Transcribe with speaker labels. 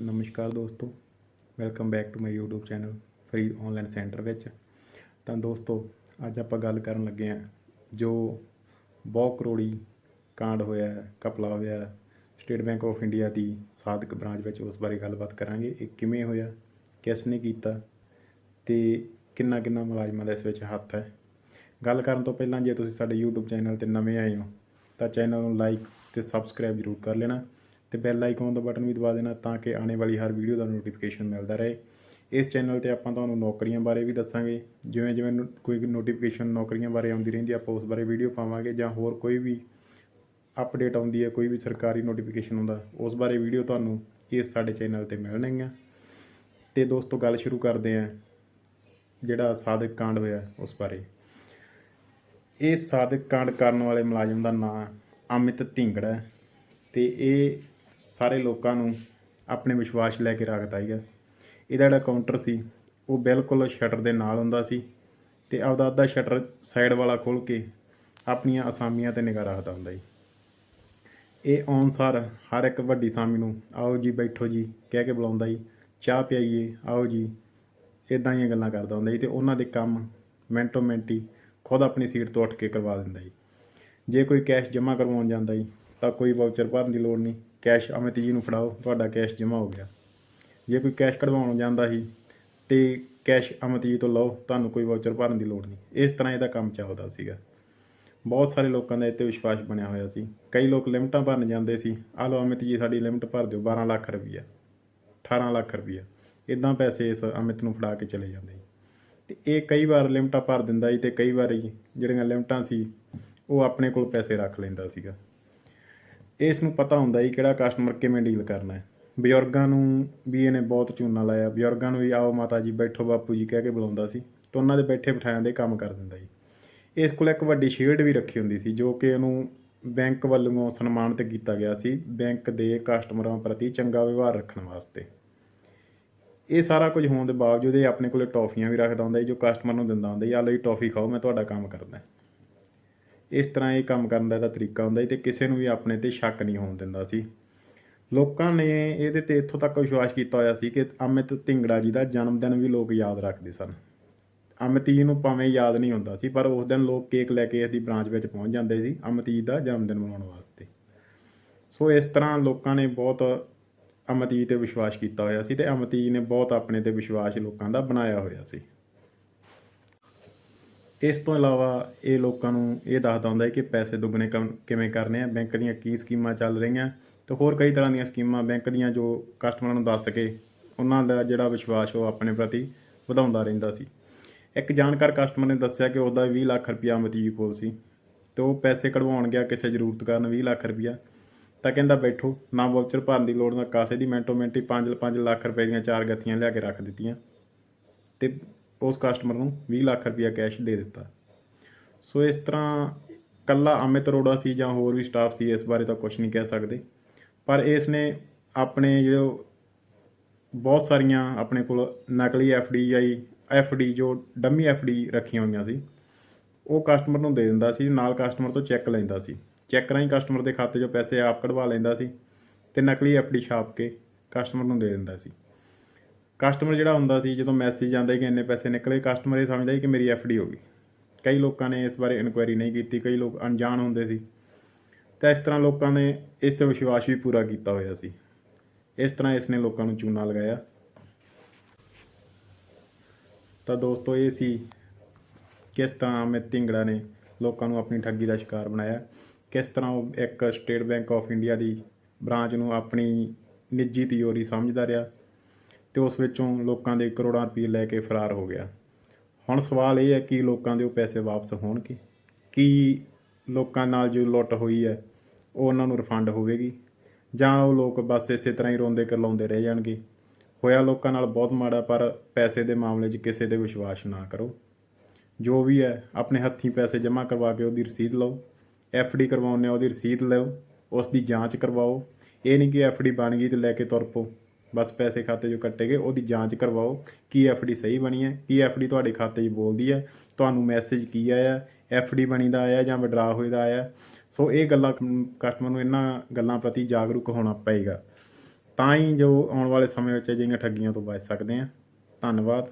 Speaker 1: ਨਮਸਕਾਰ ਦੋਸਤੋ welcome back to my YouTube channel free online centre ਵਿੱਚ। ਤਾਂ ਦੋਸਤੋ ਅੱਜ ਆਪਾਂ ਗੱਲ ਕਰਨ ਲੱਗੇ ਹਾਂ ਜੋ ਬਹੁ ਕਰੋੜੀ ਕਾਂਡ ਹੋਇਆ ਹੈ, ਘਪਲਾ ਹੋਇਆ ਸਟੇਟ ਬੈਂਕ ਆਫ ਇੰਡੀਆ ਦੀ ਸਾਧਕ ਬ੍ਰਾਂਚ ਵਿੱਚ ਉਸ ਬਾਰੇ ਗੱਲਬਾਤ ਕਰਾਂਗੇ ਇਹ ਕਿਵੇਂ ਹੋਇਆ ਕਿਸ ਨੇ ਕੀਤਾ ਤੇ ਕਿੰਨਾ ਕਿੰਨਾ ਮੁਲਾਜ਼ਮਾਂ ਦਾ ਇਸ ਵਿੱਚ ਹੱਥ ਹੈ। ਗੱਲ ਕਰਨ ਤੋਂ ਪਹਿਲਾਂ ਜੇ ਤੁਸੀਂ ਸਾਡੇ YouTube ਚੈਨਲ ਤੇ ਨਵੇਂ ਆਏ ਹੋ ਤਾਂ ਚੈਨਲ ਨੂੰ ਲਾਈਕ ਤੇ ਸਬਸਕ੍ਰਾਈਬ ਜ਼ਰੂਰ ਕਰ ਲੈਣਾ। ਤੇ ਬੈਲ ਆਈਕਨ ਦਾ ਬਟਨ ਵੀ ਦਬਾ ਦੇਣਾ ਤਾਂ ਕਿ ਆਉਣ ਵਾਲੀ ਹਰ ਵੀਡੀਓ ਦਾ ਨੋਟੀਫਿਕੇਸ਼ਨ ਮਿਲਦਾ ਰਹੇ। ਇਸ ਚੈਨਲ ਤੇ ਆਪਾਂ ਤੁਹਾਨੂੰ ਨੌਕਰੀਆਂ ਬਾਰੇ ਵੀ ਦੱਸਾਂਗੇ। ਜਿਵੇਂ ਜਿਵੇਂ ਨੋ- ਕੋਈ ਨੋਟੀਫਿਕੇਸ਼ਨ ਨੌਕਰੀਆਂ ਬਾਰੇ ਆਉਂਦੀ ਰਹਿੰਦੀ ਆਪਾਂ ਉਸ ਬਾਰੇ ਵੀਡੀਓ ਪਾਵਾਂਗੇ ਜਾਂ ਹੋਰ ਕੋਈ ਵੀ ਅਪਡੇਟ ਆਉਂਦੀ ਹੈ ਕੋਈ ਵੀ ਸਰਕਾਰੀ ਨੋਟੀਫਿਕੇਸ਼ਨ ਆਉਂਦਾ, ਉਸ ਬਾਰੇ ਵੀਡੀਓ ਤੁਹਾਨੂੰ ਇਸ ਸਾਡੇ ਚੈਨਲ ਤੇ ਮਿਲਣਗੀਆਂ। ਤੇ ਦੋਸਤੋ, ਗੱਲ ਸ਼ੁਰੂ ਕਰਦੇ ਹਾਂ, ਜਿਹੜਾ ਸਾਦਕ ਕਾਂਡ ਹੋਇਆ ਉਸ ਬਾਰੇ। ਇਹ ਸਾਦਕ ਕਾਂਡ ਕਰਨ ਵਾਲੇ ਮੁਲਾਜ਼ਮ ਦਾ ਨਾਮ ਅਮਿਤ ਢਿੰਗੜ ਹੈ। ਤੇ ਇਹ ਸਾਰੇ ਲੋਕਾਂ ਨੂੰ ਆਪਣੇ ਵਿਸ਼ਵਾਸ ਲੈ ਕੇ ਰੱਖਦਾ ਹੈਗਾ ਇਹਦਾ ਜਿਹੜਾ ਕਾਊਂਟਰ ਸੀ, ਉਹ ਬਿਲਕੁਲ ਸ਼ਟਰ ਦੇ ਨਾਲ ਹੁੰਦਾ ਸੀ ਤੇ ਆਪਦਾ ਅੱਧਾ ਸ਼ਟਰ ਸਾਈਡ ਵਾਲਾ ਖੋਲ ਕੇ ਆਪਣੀਆਂ ਅਸਾਮੀਆਂ ਤੇ ਨਿਗਾਹ ਰੱਖਦਾ ਹੁੰਦਾ ਸੀ। ਇਹ ਅਨੁਸਾਰ ਹਰ ਇੱਕ ਵੱਡੀ ਸਾਮੀ ਨੂੰ, ਆਓ ਜੀ ਬੈਠੋ ਜੀ, ਕਹਿ ਕੇ ਬੁਲਾਉਂਦਾ ਜੀ ਚਾਹ ਪਿਆਈਏ, ਆਓ ਜੀ ਇਦਾਂ ਦੀਆਂ ਗੱਲਾਂ ਕਰਦਾ ਹੁੰਦਾ ਜੀ ਤੇ ਉਹਨਾਂ ਦੇ ਕੰਮ ਮਿੰਟੋ ਮਿੰਟੀ ਖੁਦ ਆਪਣੀ ਸੀਟ ਤੋਂ ਉੱਠ ਕੇ ਕਰਵਾ ਦਿੰਦਾ ਜੀ ਜੇ ਕੋਈ ਕੈਸ਼ ਜਮ੍ਹਾਂ ਕਰਵਾਉਣ ਜਾਂਦਾ ਜੀ ਤਾਂ ਕੋਈ ਵਾਊਚਰ ਭਰਨ ਦੀ ਲੋੜ ਨਹੀਂ। ਕੈਸ਼ ਅਮਿਤ ਜੀ ਨੂੰ ਫੜਾਓ, ਤੁਹਾਡਾ ਕੈਸ਼ ਜਮ੍ਹਾਂ ਹੋ ਗਿਆ। ਜੇ ਕੋਈ ਕੈਸ਼ ਕਢਵਾਉਣ ਜਾਂਦਾ ਸੀ, ਤੇ ਕੈਸ਼ ਅਮਿਤ ਜੀ ਤੋਂ ਲਓ, ਤੁਹਾਨੂੰ ਕੋਈ ਵਾਊਚਰ ਭਰਨ ਦੀ ਲੋੜ ਨਹੀਂ। ਇਸ ਤਰ੍ਹਾਂ ਇਹਦਾ ਕੰਮ ਚੱਲਦਾ ਸੀਗਾ। ਬਹੁਤ ਸਾਰੇ ਲੋਕਾਂ ਦਾ ਇੱਥੇ ਵਿਸ਼ਵਾਸ ਬਣਿਆ ਹੋਇਆ ਸੀ। ਕਈ ਲੋਕ ਲਿਮਟਾਂ ਭਰਨ ਜਾਂਦੇ ਸੀ, ਆਹ ਲਓ ਅਮਿਤ ਜੀ, ਸਾਡੀ ਲਿਮਟ ਭਰ ਦਿਓ 12 ਲੱਖ ਰੁਪਈਆ 18 ਲੱਖ ਰੁਪਈਆ। ਇਦਾਂ ਪੈਸੇ ਇਸ ਅਮਿਤ ਨੂੰ ਫੜਾ ਕੇ ਚਲੇ ਜਾਂਦੇ ਸੀ। ਤੇ ਇਹ ਕਈ ਵਾਰ ਲਿਮਟਾਂ ਭਰ ਦਿੰਦਾ ਸੀ ਤੇ ਕਈ ਵਾਰੀ ਜਿਹੜੀਆਂ ਲਿਮਟਾਂ ਸੀ, ਉਹ ਆਪਣੇ ਕੋਲ ਪੈਸੇ ਰੱਖ ਲੈਂਦਾ ਸੀਗਾ। ਇਸ ਨੂੰ ਪਤਾ ਹੁੰਦਾ ਜੀ ਕਿਹੜਾ ਕਸਟਮਰ ਕਿਵੇਂ ਡੀਲ ਕਰਨਾ ਹੈ। ਬਜ਼ੁਰਗਾਂ ਨੂੰ ਵੀ ਇਹਨੇ ਬਹੁਤ ਚੂਨਾ ਲਾਇਆ। ਬਜ਼ੁਰਗਾਂ ਨੂੰ ਵੀ ਆਓ ਮਾਤਾ ਜੀ, ਬੈਠੋ ਬਾਪੂ ਜੀ ਕਹਿ ਕੇ ਬੁਲਾਉਂਦਾ ਸੀ ਤੇ ਉਹਨਾਂ ਦੇ ਬੈਠੇ ਬਿਠਾਇਆਂ ਦੇ ਕੰਮ ਕਰ ਦਿੰਦਾ ਜੀ। ਇਸ ਕੋਲ ਇੱਕ ਵੱਡੀ ਸ਼ੀਲਡ ਵੀ ਰੱਖੀ ਹੁੰਦੀ ਸੀ ਜੋ ਕਿ ਇਹਨੂੰ ਬੈਂਕ ਵੱਲੋਂ ਸਨਮਾਨਿਤ ਕੀਤਾ ਗਿਆ ਸੀ ਬੈਂਕ ਦੇ ਕਸਟਮਰਾਂ ਪ੍ਰਤੀ ਚੰਗਾ ਵਿਵਹਾਰ ਰੱਖਣ ਵਾਸਤੇ। ਇਹ ਸਾਰਾ ਕੁਝ ਹੋਣ ਦੇ ਬਾਵਜੂਦ ਇਹ ਆਪਣੇ ਕੋਲੇ ਟੌਫੀਆਂ ਵੀ ਰੱਖਦਾ ਹੁੰਦਾ ਜੀ ਜੋ ਕਸਟਮਰ ਨੂੰ ਦਿੰਦਾ ਹੁੰਦਾ ਜੀ ਆ ਲਓ ਜੀ, ਟੌਫੀ ਖਾਓ, ਮੈਂ ਤੁਹਾਡਾ ਕੰਮ ਕਰਦਾ। ਇਸ ਤਰ੍ਹਾਂ ਇਹ ਕੰਮ ਕਰਨ ਦਾ ਇਹਦਾ ਤਰੀਕਾ ਹੁੰਦਾ ਸੀ ਤੇ ਕਿਸੇ ਨੂੰ ਵੀ ਆਪਣੇ ਤੇ ਸ਼ੱਕ ਨਹੀਂ ਹੋਣ ਦਿੰਦਾ ਸੀ। ਲੋਕਾਂ ਨੇ ਇਹਦੇ ਤੇ ਇੱਥੋਂ ਤੱਕ ਵਿਸ਼ਵਾਸ ਕੀਤਾ ਹੋਇਆ ਸੀ ਕਿ ਅਮਿਤ ਢਿੰਗੜਾ ਜੀ ਦਾ ਜਨਮ ਦਿਨ ਵੀ ਲੋਕ ਯਾਦ ਰੱਖਦੇ ਸਨ। ਅਮਿਤ ਜੀ ਨੂੰ ਭਾਵੇਂ ਯਾਦ ਨਹੀਂ ਹੁੰਦਾ ਸੀ, ਪਰ ਉਸ ਦਿਨ ਲੋਕ ਕੇਕ ਲੈ ਕੇ ਇਸ ਦੀ ਬ੍ਰਾਂਚ ਵਿੱਚ ਪਹੁੰਚ ਜਾਂਦੇ ਸੀ, ਅਮਿਤ ਜੀ ਦਾ ਜਨਮ ਦਿਨ ਮਨਾਉਣ ਵਾਸਤੇ। ਸੋ ਇਸ ਤਰ੍ਹਾਂ ਲੋਕਾਂ ਨੇ ਬਹੁਤ ਅਮਿਤ ਜੀ ਤੇ ਵਿਸ਼ਵਾਸ ਕੀਤਾ ਹੋਇਆ ਸੀ ਤੇ ਅਮਿਤ ਜੀ ਨੇ ਬਹੁਤ ਆਪਣੇ ਤੇ ਵਿਸ਼ਵਾਸ ਲੋਕਾਂ ਦਾ ਬਣਾਇਆ ਹੋਇਆ ਸੀ। ਇਸ ਤੋਂ ਇਲਾਵਾ ਇਹ ਲੋਕਾਂ ਨੂੰ ਇਹ ਦੱਸਦਾ ਹੁੰਦਾ ਹੈ ਕਿ ਪੈਸੇ ਦੁੱਗਣੇ ਕਮ- ਕਿਵੇਂ ਕਰਨੇ ਆ, ਬੈਂਕ ਦੀਆਂ ਕੀ ਸਕੀਮਾਂ ਚੱਲ ਰਹੀਆਂ ਤੇ ਹੋਰ ਕਈ ਤਰ੍ਹਾਂ ਦੀਆਂ ਸਕੀਮਾਂ ਬੈਂਕ ਦੀਆਂ ਜੋ ਕਸਟਮਰਾਂ ਨੂੰ ਦੱਸ ਕੇ ਉਹਨਾਂ ਦਾ ਜਿਹੜਾ ਵਿਸ਼ਵਾਸ ਉਹ ਆਪਣੇ ਪ੍ਰਤੀ ਵਧਾਉਂਦਾ ਰਹਿੰਦਾ ਸੀ। ਇੱਕ ਜਾਣਕਾਰ ਕਸਟਮਰ ਨੇ ਦੱਸਿਆ ਕਿ ਉਹਦਾ 20 ਲੱਖ ਰੁਪਇਆ ਅਮਤੀਜ ਕੋਲ ਸੀ ਤੇ ਉਹ ਪੈਸੇ ਕਢਵਾਉਣ ਗਿਆ ਕਿਸੇ ਜ਼ਰੂਰਤ ਕਾਰਨ 20 ਲੱਖ ਰੁਪਇਆ। ਤਾਂ ਕਹਿੰਦਾ, ਬੈਠੋ, ਨਾ ਵਾਊਚਰ ਭਰਨ ਦੀ ਲੋੜ ਨਾ, ਕਾਸੇ ਦੀ ਮਿੰਟੋ ਮਿੰਟੀ 5-5 ਲੱਖ ਰੁਪਏ ਦੀਆਂ ਚਾਰ ਗੱਥੀਆਂ ਲਿਆ ਕੇ ਰੱਖ ਦਿੱਤੀਆਂ ਤੇ ਉਸ ਕਸਟਮਰ ਨੂੰ 20 ਲੱਖ ਰੁਪਇਆ ਕੈਸ਼ ਦੇ ਦਿੱਤਾ। ਸੋ ਇਸ ਤਰ੍ਹਾਂ ਕੱਲਾ ਅਮਿਤ ਅਰੋੜਾ ਸੀ ਜਾਂ ਹੋਰ ਵੀ ਸਟਾਫ ਸੀ, ਇਸ ਬਾਰੇ ਤਾਂ ਕੁਝ ਨਹੀਂ ਕਹਿ ਸਕਦੇ। ਪਰ ਇਸ ਨੇ ਆਪਣੇ ਜਿਹੜੇ ਬਹੁਤ ਸਾਰੀਆਂ ਆਪਣੇ ਕੋਲ ਨਕਲੀ ਐਫਡੀ ਆਈ ਐਫਡੀ ਜੋ ਡੰਮੀ ਐਫਡੀ ਰੱਖੀਆਂ ਹੋਈਆਂ ਸੀ, ਉਹ ਕਸਟਮਰ ਨੂੰ ਦੇ ਦਿੰਦਾ ਸੀ, ਨਾਲ ਕਸਟਮਰ ਤੋਂ ਚੈੱਕ ਲੈਂਦਾ ਸੀ। ਚੈੱਕ ਰਾਹੀਂ ਕਸਟਮਰ ਦੇ ਖਾਤੇ 'ਚੋਂ ਪੈਸੇ ਆਪ ਕਢਵਾ ਲੈਂਦਾ ਸੀ ਤੇ ਨਕਲੀ ਐਫਡੀ ਛਾਪ ਕੇ ਕਸਟਮਰ ਨੂੰ ਦੇ ਦਿੰਦਾ ਸੀ। ਕਸਟਮਰ ਜਿਹੜਾ ਹੁੰਦਾ ਸੀ, ਜਦੋਂ ਮੈਸੇਜ ਆਉਂਦਾ ਕਿ ਇੰਨੇ ਪੈਸੇ ਨਿਕਲੇ ਕਸਟਮਰ ਇਹ ਸਮਝਦਾ ਕਿ ਮੇਰੀ ਐਫਡੀ ਹੋ ਗਈ। ਕਈ ਲੋਕਾਂ ਨੇ ਇਸ ਬਾਰੇ ਇਨਕੁਆਇਰੀ ਨਹੀਂ ਕੀਤੀ, ਕਈ ਲੋਕ ਅਣਜਾਣ ਹੁੰਦੇ ਸੀ। ਤਾਂ ਇਸ ਤਰ੍ਹਾਂ ਲੋਕਾਂ ਨੇ ਇਸ ਤੇ ਵਿਸ਼ਵਾਸ ਵੀ ਪੂਰਾ ਕੀਤਾ ਹੋਇਆ ਸੀ। ਇਸ ਤਰ੍ਹਾਂ ਇਸ ਨੇ ਲੋਕਾਂ ਨੂੰ ਚੂਨਾ ਲਗਾਇਆ। ਤਾਂ ਦੋਸਤੋ, ਇਹ ਸੀ ਕਿਸ ਤਰ੍ਹਾਂ ਅਮਿਤ ਢਿੰਗੜਾ ਨੇ ਲੋਕਾਂ ਨੂੰ ਆਪਣੀ ਠੱਗੀ ਦਾ ਸ਼ਿਕਾਰ ਬਣਾਇਆ। ਕਿਸ ਤਰ੍ਹਾਂ ਉਹ ਇੱਕ ਸਟੇਟ ਬੈਂਕ ਆਫ ਇੰਡੀਆ ਦੀ ਬ੍ਰਾਂਚ ਨੂੰ ਆਪਣੀ ਨਿੱਜੀ ਤਿਜੋਰੀ ਸਮਝਦਾ ਰਿਹਾ। ਤੇ ਉਸ ਵਿੱਚੋਂ ਲੋਕਾਂ ਦੇ ਕਰੋੜਾਂ ਰੁਪਏ ਲੈ ਕੇ ਫਰਾਰ ਹੋ ਗਿਆ। ਹੁਣ ਸਵਾਲ ਇਹ ਹੈ ਕਿ ਲੋਕਾਂ ਦੇ ਉਹ ਪੈਸੇ ਵਾਪਸ ਹੋਣਗੇ? ਕੀ ਲੋਕਾਂ ਨਾਲ ਜੋ ਲੁੱਟ ਹੋਈ ਹੈ, ਉਹ ਉਹਨਾਂ ਨੂੰ ਰਿਫੰਡ ਹੋਵੇਗੀ? ਜਾਂ ਉਹ ਲੋਕ ਬਸ ਇਸੇ ਤਰ੍ਹਾਂ ਹੀ ਰੋਂਦੇ ਕਰਲਾਉਂਦੇ ਰਹਿ ਜਾਣਗੇ? ਹੋਇਆ ਲੋਕਾਂ ਨਾਲ ਬਹੁਤ ਮਾੜਾ, ਪਰ ਪੈਸੇ ਦੇ ਮਾਮਲੇ 'ਚ ਕਿਸੇ ਤੇ ਵਿਸ਼ਵਾਸ ਨਾ ਕਰੋ। ਜੋ ਵੀ ਹੈ, ਆਪਣੇ ਹੱਥੀਂ ਪੈਸੇ ਜਮ੍ਹਾਂ ਕਰਵਾ ਕੇ ਉਹਦੀ ਰਸੀਦ ਲਓ। ਡੀ ਕਰਵਾਉਣੇ ਉਹਦੀ ਰਸੀਦ ਲਓ। ਉਸ ਦੀ ਜਾਂਚ ਕਰਵਾਓ। ਇਹ ਨਹੀਂ ਕਿ ਡੀ ਬਣ ਗਈ ਤੇ ਲੈ ਕੇ ਤੁਰ ਪਓ। ਬਸ ਪੈਸੇ ਖਾਤੇ 'ਚੋਂ ਕੱਟੇ ਗਏ, ਉਹਦੀ ਜਾਂਚ ਕਰਵਾਓ, ਕੀ ਡੀ ਸਹੀ ਬਣੀ ਹੈ, ਕੀ ਡੀ ਤੁਹਾਡੇ ਖਾਤੇ 'ਚ ਬੋਲਦੀ ਹੈ, ਤੁਹਾਨੂੰ ਮੈਸੇਜ ਕੀ ਆਇਆ ਡੀ ਬਣੀ ਦਾ ਆਇਆ ਜਾਂ ਵਿਡਰਾ ਹੋਏ ਦਾ ਆਇਆ। ਸੋ ਇਹ ਗੱਲਾਂ ਕਸਟਮਰ ਨੂੰ ਇਹਨਾਂ ਗੱਲਾਂ ਪ੍ਰਤੀ ਜਾਗਰੂਕ ਹੋਣਾ ਪਏਗਾ। ਤਾਂ ਹੀ ਜੋ ਆਉਣ ਵਾਲੇ ਸਮੇਂ ਵਿੱਚ ਅਜਿਹੀਆਂ ਠੱਗੀਆਂ ਤੋਂ ਬਚ ਸਕਦੇ ਹਾਂ। ਧੰਨਵਾਦ।